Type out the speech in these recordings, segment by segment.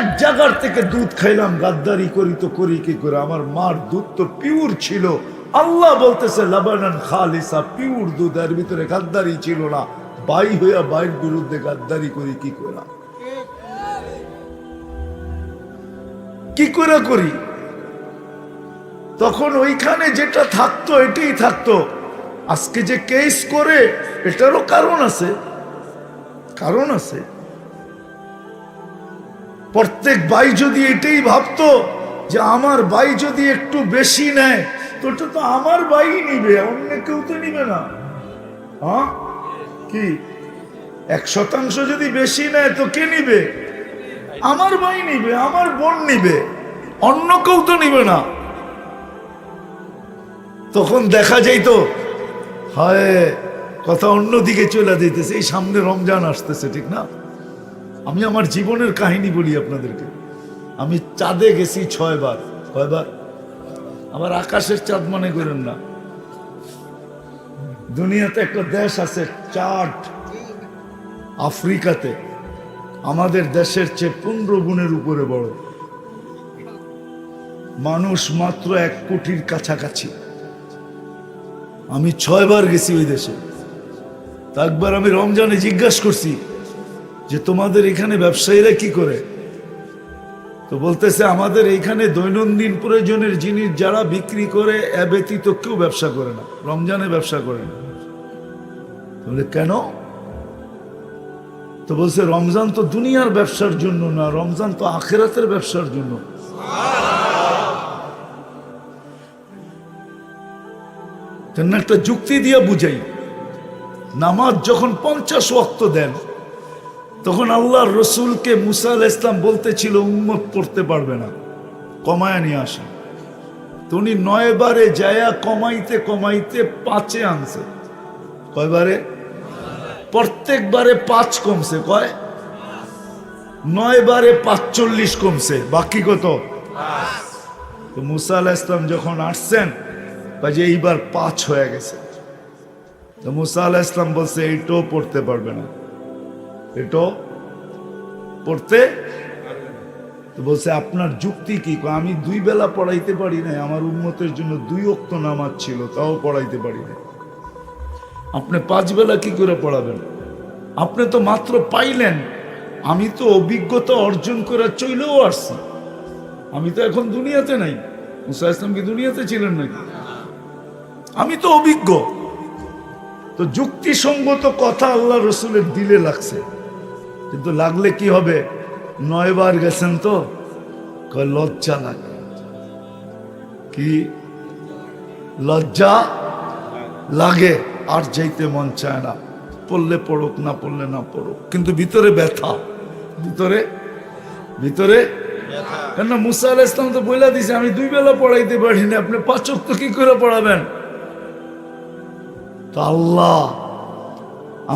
এক জায়গার থেকে দুধ খাইলাম, গাদ্দারি করি তো করি কি করে? আমার মার দুধ তো পিওর ছিল। আল্লাহ বলতেছে, লাবানান খালিসা পিওর দুধ, এর ভিতরে গাদ্দারি ছিল না। বাই হইয়া বাইর বিরুদ্ধে গাদ্দারি করি কি করে? কি করে করি? তখন ওইখানে যেটা থাকতো, এটাই থাকতো। আজকে যে কেস করে, এটারও কারণ আছে। কারণ আছে। প্রত্যেক ভাই যদি এটাই ভাবতো যে আমার ভাই যদি একটু বেশি নেয়, তো ওটা তো আমার ভাই নিবে, অন্য কেউ তো নিবে না। হ্যাঁ? কি? এক শতাংশ যদি বেশি নেয়, তো কে নিবে? আমার ভাই নিবে, আমার বোন নিবে, অন্য কেউ তো নিবে না। তখন দেখা যাইতো, হয়, কথা অন্যদিকে চলে যেতেছে এই সামনে রমজান আসতেছে, ঠিক না? আমি আমার জীবনের কাহিনী বলি আপনাদেরকে। আমি চাঁদে গেছি ছয়বার। কয়বার? আমার আকাশের চাঁদ মনে করেন না। দুনিয়াতে একটা দেশ আছে চাট আফ্রিকাতে। আমাদের দেশের চেয়ে পনেরো গুণের উপরে বড়। মানুষ মাত্র এক কোটির কাছাকাছি। আমি ছয়বার গেছি ওই দেশে। একবার আমি রমজানে জিজ্ঞাসা করছি যে তোমাদের এখানে ব্যবসায়ীরা কি করে? তো বলতেছে, আমাদের এখানে দৈনন্দিন প্রয়োজনের জিনিস যারা বিক্রি করে এ ব্যতীত কেউ ব্যবসা করে না। রমজানে ব্যবসা করে না। বলে কেন? তো বলছে, রমজান তো দুনিয়ার ব্যবসার জন্য না, রমজান তো আখেরাতের ব্যবসার জন্য। একটা যুক্তি দিয়ে বুঝাই, নামাজ যখন পঞ্চাশ ওয়াক্ত দেন তখন আল্লাহ রসুলকে মুসা আল ইসলাম বলতেছিল, উম্মত পড়তে পারবে না, কমায় নিয়ে আসে। তো উনি নয়বারে যায়া কমাইতে কমাইতে পাঁচে আনছে। কয়বারে প্রত্যেকবারে পাঁচ কমছে, কয়? নয়বারে পাঁচচল্লিশ কমছে, বাকি কত? তো মুসা আল ইসলাম যখন আসছেন যে এইবার পাঁচ হয়ে গেছে। তো মুসা আলাহ ইসলাম বলছে, এইটাও পড়তে পারবে না। এটাও পড়তে? বলছে, আপনার যুক্তি কি? আমি দুই বেলা পড়াইতে পারি না আমার উন্মতের জন্য দুই অক্ত নামাজ ছিল, তাও পড়াইতে পারি না আপনি পাঁচ বেলা কি করে পড়াবেন? আপনি তো মাত্র পাইলেন। আমি তো অভিজ্ঞতা অর্জন করে চলেও আসছি। আমি তো এখন দুনিয়াতে নাই। মুসা ইসলাম কি দুনিয়াতে ছিলেন নাকি? আমি তো অভিজ্ঞ। তো যুক্তিসঙ্গত কথা আল্লাহ রসুলের দিলে লাগছে। কিন্তু লাগলে কি হবে? নয়বার গেছেন তো? লজ্জা লাগে। কি? লজ্জা লাগে, আর যাইতে মন চায় না। পড়লে পড়ুক, না পড়লে না পড়ুক। কিন্তু ভিতরে ব্যথা। ভিতরে? ভিতরে? কেন মুসা ইসলাম তো বইলা দিছে, আমি দুই বেলা পড়াইতে পারিনি, আপনি পাচক তো কি করে পড়াবেন? তো আল্লাহ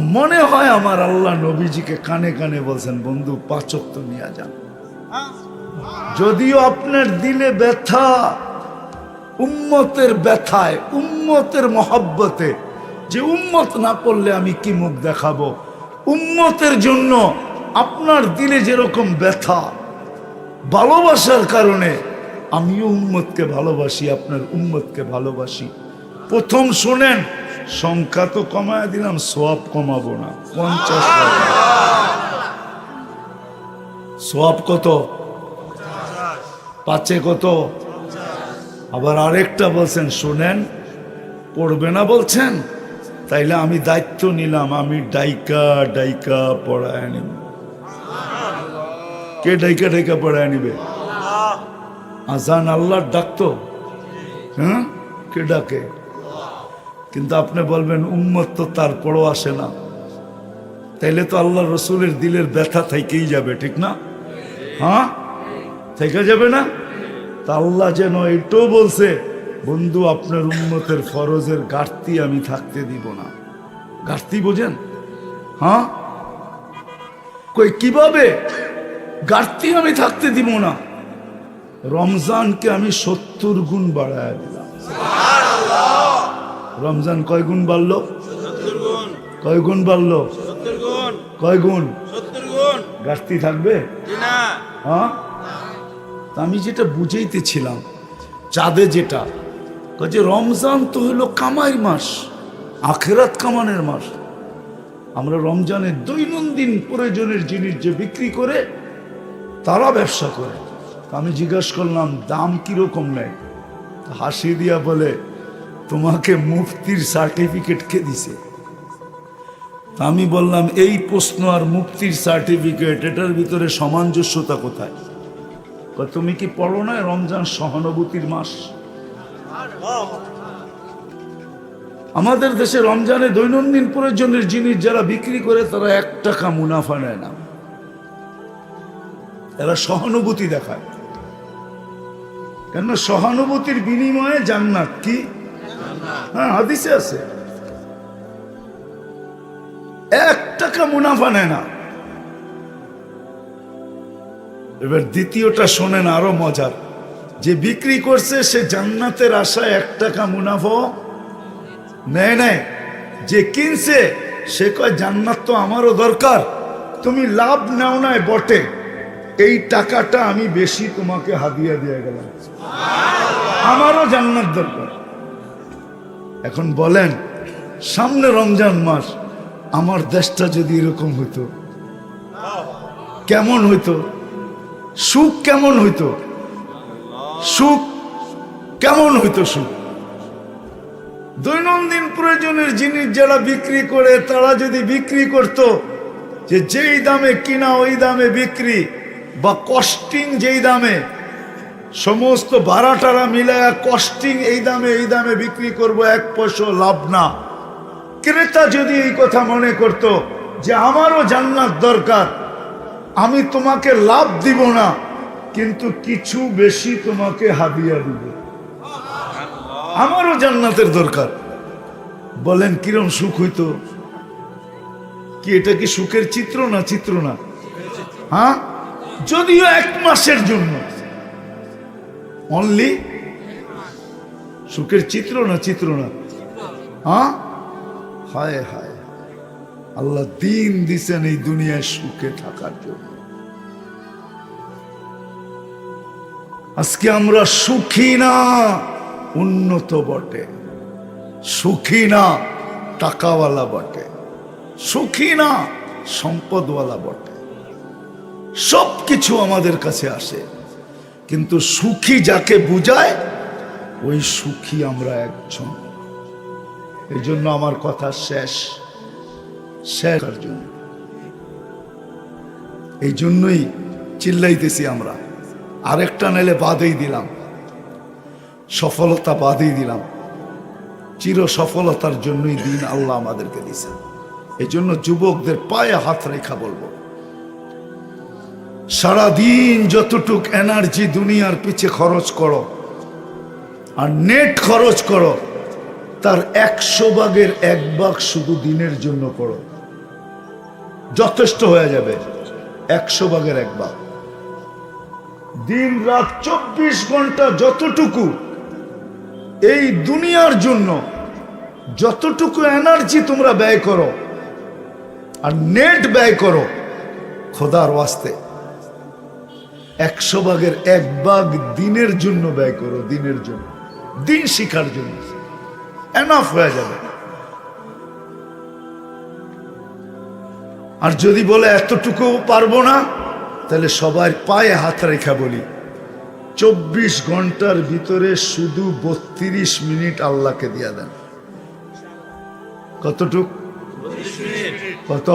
মনে হয় আমার আল্লাহ নবীজিকে কানে কানে বলছেন, বন্ধু পাচক তো নিয়ে যান। যদিও আপনার দিলে ব্যথা, উম্মতের ব্যথায়, উম্মতের মহব্বতে, যে উম্মত না করলে আমি কি মুখ দেখাবো? উম্মতের জন্য আপনার দিলে যেরকম ব্যথা, ভালোবাসার কারণে আমিও উম্মতকে ভালোবাসি, আপনার উম্মতকে ভালোবাসি। প্রথম শোনেন সংখ্যা তো কমায় দিলাম সোয়াব কমাবো না, পঞ্চাশ সোয়াব কত? পাঁচে কত? আবার আরেকটা বলছেন, শোনেন, পড়বে না বলছেন? তাইলে আমি দায়িত্ব নিলাম, আমি ডাইকা ডাইকা পড়ায় নিব। কে ডাইকা ডাইকা পড়ায় নিবে? আজান আল্লাহর ডাকতো হ্যাঁ? কে ডাকে? কিন্তু আপনি বলবেন, উম্মত তো তারপরও আসে না। তাইলে তো আল্লাহ রসুলের দিলের ব্যথা থেকেই যাবে, ঠিক না? হ্যাঁ? থেকে যাবে না? তা আল্লাহ যেন এটাও বলছে, বন্ধু, আপনার উন্মতের ফরজের ঘাটতি আমি থাকতে দিব না। ঘাটতি বোঝেন? হ্যাঁ? কই, কীভাবে? ঘাটতি আমি থাকতে দিব না। রমজানকে আমি সত্তর গুণ বাড়ায় দিলাম। রমজান কয় গুণ বাড়লো? কয় গুণ বাড়লো? কয় গুণ? ঘাটতি থাকবে? হ্যাঁ? আমি যেটা বুঝাইতেছিলাম, চাঁদে যেটা যে রমজান তো হলো কামাই মাস, আখেরাত কামানের মাস। আমরা রমজানের দৈনন্দিন প্রয়োজনের জিনিস যে বিক্রি করে, তারা ব্যবসা করে। আমি জিজ্ঞাসা করলাম, দাম কীরকম নেয়? হাসি দিয়া বলে তোমাকে মুফতির সার্টিফিকেট কে দিছে? আমি বললাম, এই প্রশ্ন আর মুক্তির সার্টিফিকেট এটার ভিতরে সামঞ্জস্যতা কোথায়? তুমি কি পড়ো না রমজান সহানুভূতির মাস? আমাদের দেশে রমজানে দৈনন্দিন প্রয়োজনের জিনিস যারা বিক্রি করে, তারা এক টাকা মুনাফা নেয় না। এরা সহানুভূতি দেখায়। কেন সহানুভূতির বিনিময়ে জান্নাত কি? হাদিসে আছে। এক টাকা মুনাফা নেয় না। এবার দ্বিতীয়টা শোনেন আরও মজার। যে বিক্রি করছে, সে জান্নাতের আশায় এক টাকা মুনাফা নেয় নেয় যে কিনছে, সে কয়, জান্নাত তো আমারও দরকার। তুমি লাভ নাও নাই বটে। এই টাকাটা আমি বেশি তোমাকে হাদিয়া দিয়ে গেলাম। আমারও জান্নাত দরকার। এখন বলেন, সামনে রমজান মাস, আমার দেশটা যদি এরকম হইতো, কেমন হইতো? সুখ কেমন হইতো? সুখ কেমন হইতো সুখ? দৈনন্দিন প্রয়োজনের জিনিস যারা বিক্রি করে, তারা যদি বিক্রি করত, যে যেই দামে কিনা, ওই দামে বিক্রি, বা কস্টিং যেই দামে সমস্ত ভাড়াটারা মিলায়া কস্টিং এই দামে এই দামে বিক্রি করব, এক পয়সা লাভ না। ক্রেতা যদি এই কথা মনে করত যে আমারও জান্নাত দরকার, আমি তোমাকে লাভ দিব না, কিন্তু কিছু বেশি তোমাকে হাদিয়া দিব। আমারও জান্নাতের দরকার। বলেন, কিরম সুখ হইতো? কি এটা কি সুখের চিত্র না চিত্র না? হ্যাঁ? যদিও এক মাসের জন্য। অনলি সুখের চিত্র না চিত্র না হ্যাঁ হায় হায়। আল্লাহ দিন দিছেন এই দুনিয়ায় সুখে থাকার জন্য। আজকে আমরা সুখী না, উন্নত বটে। সুখী না, টাকাওয়ালা বটে। সুখী না, সম্পদওয়ালা বটে। সব কিছু আমাদের কাছে আসে। কিন্তু সুখী যাকে বুঝায়, ওই সুখী আমরা একজন। এই জন্য আমার কথা শেষ। শেখার জন্য। এই জন্যই চিল্লাইতেছি আমরা। আরেকটা নেলে বাদেই দিলাম। সফলতা বাদেই দিলাম। চির সফলতার জন্যই দিন আল্লাহ আমাদেরকে দিছে এই জন্য যুবকদের পায়ে হাত রেখা বলব। সারাদিন যতটুক এনার্জি দুনিয়ার পিছে খরচ করো, আর নেট খরচ করো, তার একশো ভাগের এক ভাগ শুধু দিনের জন্য করো। যথেষ্ট হয়ে যাবে, একশো ভাগের এক ভাগ। দিন রাত চব্বিশ ঘণ্টা যতটুকু, এই দুনিয়ার জন্য যতটুকু এনার্জি তোমরা ব্যয় করো, আর নেট ব্যয় করো, খোদার ওয়াস্তে। একশো ভাগের এক ভাগ দিনের জন্য ব্যয় করো দিনের জন্য। দিন শিখার জন্য। এনাফ হয়ে যাবে। আর যদি বলে এতটুকু পারব না তাহলে সবার পায়ে হাত রেখা বলি চব্বিশ ঘণ্টার ভিতরে শুধু বত্রিশ মিনিট আল্লাহকে দিয়া দেন। কতটুক? কত?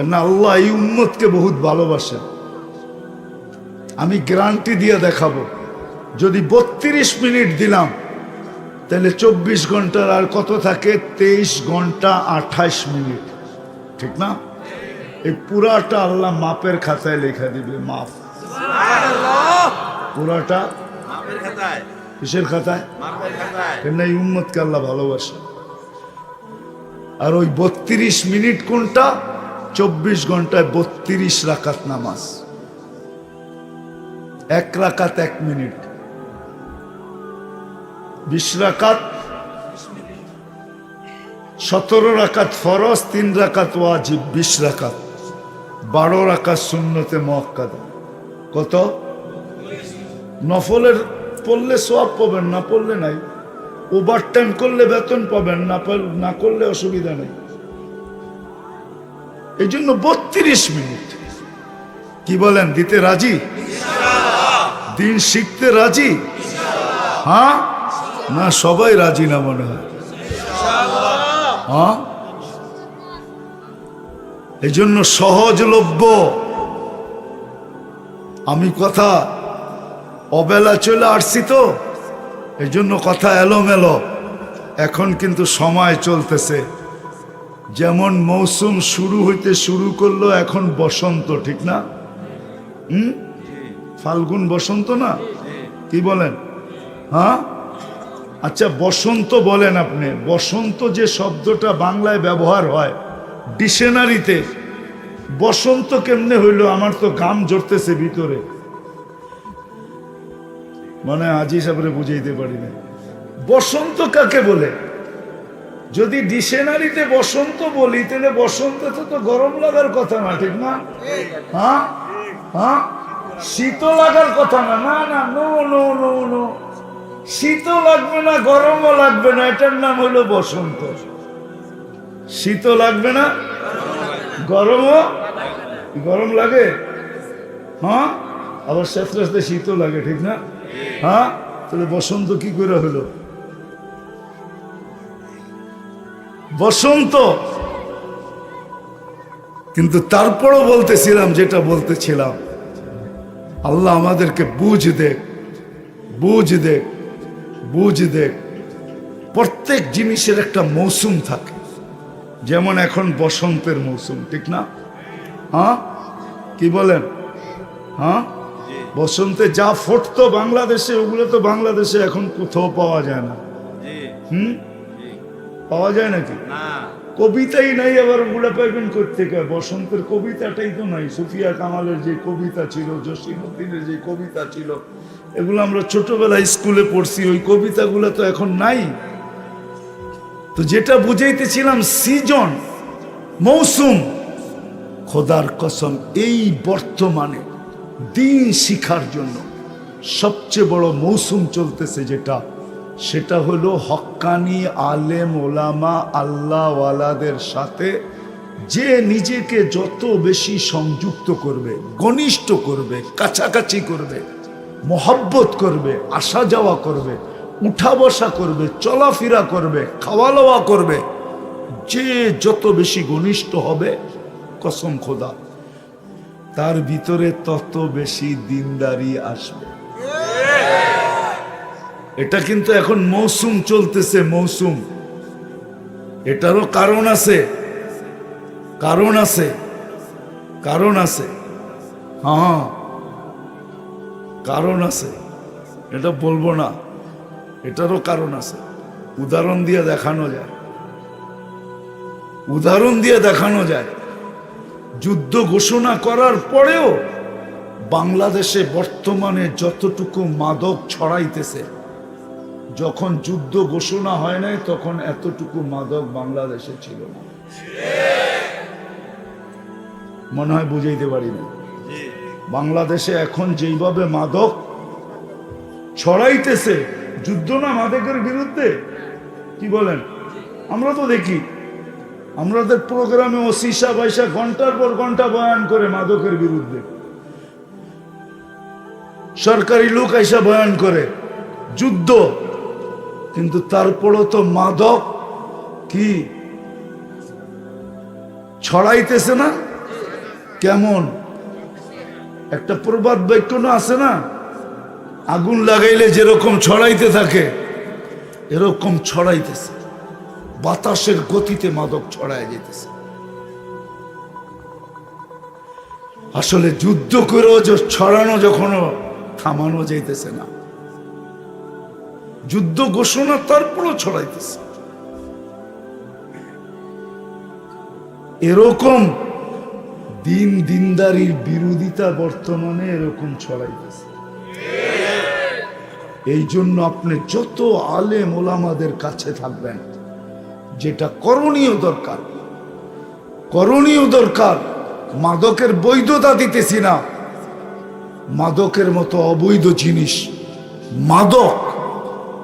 কেন আল্লাহ এই উম্মতকে বহুত ভালোবাসেন আমি গ্যারান্টি দিয়ে দেখাবো যদি বত্রিশ মিনিট দিলাম তাহলে চব্বিশ ঘণ্টার আর কত থাকে? তেইশ ঘণ্টা আঠাইশ মিনিট। ঠিক না? এই পুরাটা আল্লাহ মাপের খাতায় লেখা দিবে মাপ। পুরাটা? কিসের খাতায়? কেন এই উম্মতকে আল্লাহ ভালোবাসে। আর ওই বত্রিশ মিনিট কোনটা? চব্বিশ ঘন্টায় বত্রিশ রাকাত নামাজ। এক রাকাত এক মিনিট। বিশ রাকাত সতেরো রাকাত ফরজ, তিন রাকাত ওয়াজিব, বিশ রাকাত। বারো রাখা শূন্যতে মক্কাদা কত? নফলের পড়লে সব পাবেন, না পড়লে নাই। ওভার টাইম করলে বেতন পাবেন, না না করলে অসুবিধা নেই। এই জন্য বত্রিশ মিনিট। কি বলেন, দিতে রাজি? দিন শিখতে রাজি? হ্যাঁ? না, সবাই রাজি না মনে হয়। হ্যাঁ? এই জন্য সহজলভ্য। আমি কথা অবেলা চলে আসছি তো এই জন্য কথা এলোমেলো। এখন কিন্তু সময় চলতেছে। যেমন মৌসুম শুরু হইতে শুরু করল, এখন বসন্ত, ঠিক না? হুম? ফাল্গুন, বসন্ত না? কি বলেন? হ্যাঁ? আচ্ছা বসন্ত বলেন আপনি। বসন্ত যে শব্দটা বাংলায় ব্যবহার হয়, ডিকশনারিতে, বসন্ত কেমনে হইল? আমার তো গাম জড়তেছে ভিতরে। মানে আজি সাবরে বুঝাইতে পারি না বসন্ত কাকে বলে? যদি ডিকশনারিতে বসন্ত বলি, তাহলে বসন্ত তো গরম লাগার কথা না, ঠিক না? হ্যাঁ? হ্যাঁ? শীত লাগার কথা না না না, নো নো নো নো। শীতও লাগবে না, গরমও লাগবে না, এটার নাম হলো বসন্ত। শীতও লাগবে না, গরমও গরম লাগে। হ্যাঁ? আবার সাথে সাথে শীতও লাগে, ঠিক না? হ্যাঁ? তাহলে বসন্ত কি করে হলো? বসন্ত। কিন্তু তারপরও বলতেছিলাম যেটা বলতেছিলাম আল্লাহ আমাদেরকে বুঝ দেখ বুঝ দেখ বুঝ দেখ। প্রত্যেক জিনিসের একটা মৌসুম থাকে যেমন এখন বসন্তের মৌসুম ঠিক না? হ্যাঁ? কি বলেন? হ্যাঁ? বসন্তে যা ফুটতো বাংলাদেশে ওগুলো তো বাংলাদেশে এখন কোথাও পাওয়া যায় না। হুম? পাওয়া যায় নাকি? কবিতাই নাই আবার ওগুলা পাইবেন করতে বসন্তের কবিতাটাই তো নাই। সুফিয়া কামালের যে কবিতা ছিল জসিমুদ্দিনের যে কবিতা ছিল এগুলো আমরা ছোটবেলায় স্কুলে পড়ছি। ওই কবিতাগুলো তো এখন নাই। তো যেটা বুঝাইতেছিলাম সিজন মৌসুম খোদার কসম এই বর্তমানে দিন শিখার জন্য সবচেয়ে বড় মৌসুম চলতেছে যেটা সেটা হলো হক্কানি আলেম ওলামা আল্লাহওয়ালাদের সাথে যে নিজেকে যত বেশি সংযুক্ত করবে, ঘনিষ্ঠ করবে, কাছাকাছি করবে, মহব্বত করবে, আসা যাওয়া করবে, উঠা বসা করবে, চলাফেরা করবে, খাওয়া দাওয়া করবে, যে যত বেশি ঘনিষ্ঠ হবে, কসম খোদা, তার ভিতরে তত বেশি দিনদারি আসবে। এটা কিন্তু এখন মৌসুম চলতেছে, মৌসুম। এটারও কারণ আছে। কারণ আছে। কারণ আছে। হ্যাঁ। কারণ আছে। এটা বলব না। এটারও কারণ আছে। উদাহরণ দিয়ে দেখানো যায়। উদাহরণ দিয়ে দেখানো যায়। যুদ্ধ ঘোষণা করার পরেও বাংলাদেশে বর্তমানে যতটুকু মাদক ছড়াইতেছে যখন যুদ্ধ ঘোষণা হয় নাই, তখন এতটুকু মাদক বাংলাদেশে ছিল না। মনে হয় বুঝাইতে পারি না বাংলাদেশে এখন যেইভাবে মাদক ছড়াইতেছে, যুদ্ধ না মাদকের বিরুদ্ধে? কি বলেন? আমরা তো দেখি, আমাদের প্রোগ্রামে ওসিসা পয়সা ঘণ্টার পর ঘণ্টা বয়ান করে মাদকের বিরুদ্ধে। সরকারি লোক আইসা বয়ান করে, যুদ্ধ কিন্তু তারপরও তো মাদক কি? ছড়াইতেছে না? কেমন? একটা প্রবাদ বাক্য না আছে না? আগুন লাগাইলে যেরকম ছড়াইতে থাকে, এরকম ছড়াইতেছে। বাতাসের গতিতে মাদক ছড়ায় যেতেছে। আসলে যুদ্ধ করেও ছড়ানো যখনও থামানো যাইতেছে না। যুদ্ধ ঘোষণা তারপরও ছড়াইতেছে। এরকম দিন দিনদারির বিরোধিতা বর্তমানে এরকম ছড়াইতেছে। এই জন্য আপনি যত আলেম ওলামাদের কাছে থাকবেন, যেটা করণীয় দরকার করণীয় দরকার, মাদকের বৈধতা দিতেছি না, মাদকের মতো অবৈধ জিনিস, মাদক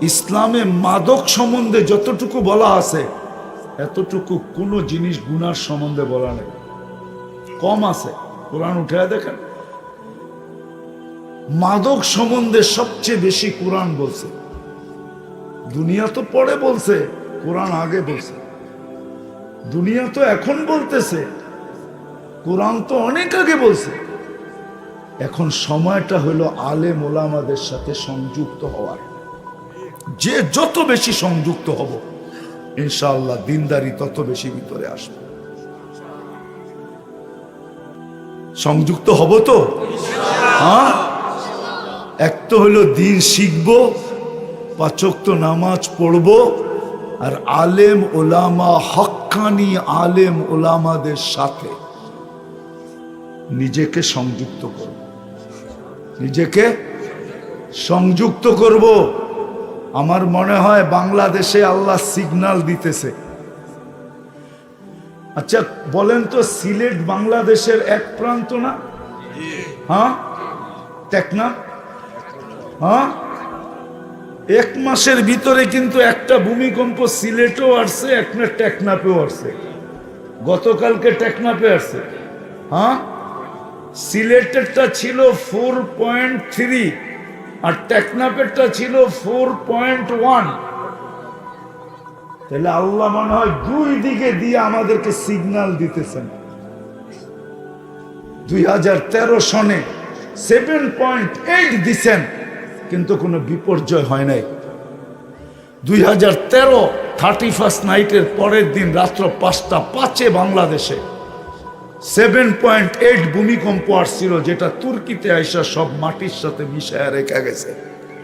ইসলামে মাদক সম্বন্ধে যতটুকু বলা আছে, এতটুকু কোনো জিনিস গুনার সম্বন্ধে বলা নেই। কম আছে। কোরআন উঠে দেখেন। মাদক সম্বন্ধে সবচেয়ে বেশি কোরআন বলছে। দুনিয়া তো পরে বলছে, কোরআন আগে বলছে। দুনিয়া তো এখন বলতেছে, কোরআন তো অনেক আগে বলছে। এখন সময়টা হলো আলে ওলামাদের সাথে সংযুক্ত হওয়ার। যে যত বেশি সংযুক্ত হব, ইনশাআল্লাহ দিনদারি তত বেশি ভিতরে আসবে। সংযুক্ত হব তো? হ্যাঁ? এক তো হলো দিন শিখব, পাচক তো নামাজ পড়ব, আর আলেম ওলামা হক্কানি আলেম ওলামাদের সাথে নিজেকে সংযুক্ত করব। নিজেকে সংযুক্ত করব। আমার মনে হয় বাংলাদেশে আল্লাহ সিগন্যাল দিতেছে। আচ্ছা বলেন তো, সিলেট বাংলাদেশের এক প্রান্ত না? হ্যাঁ? টেকনা? হ্যাঁ? এক মাসের ভিতরে কিন্তু একটা ভূমিকম্প সিলেটেও আসছে, একটা টেকনাপেও আসছে। গতকালকে টেকনাপে আসছে। হ্যাঁ? সিলেটেরটা ছিল ফোর পয়েন্ট থ্রি আর টেকনাপেরটা ছিল ফোর পয়েন্ট ওয়ান তাহলে আল্লাহ মনে হয় দুই দিকে দিয়ে আমাদেরকে সিগন্যাল দিতেছেন। দুই হাজার তেরো সনে সেভেন পয়েন্ট এইট দিছেন, কিন্তু কোনো বিপর্যয় হয় নাই। দুই হাজার তেরো থার্টি ফার্স্ট নাইটের পরের দিন রাত্র পাঁচটা পাঁচে বাংলাদেশে সেভেন পয়েন্ট এইট ভূমিকম্প আসছিল যেটা তুর্কিতে আইসা সব মাটির সাথে মিশায় রেখা গেছে।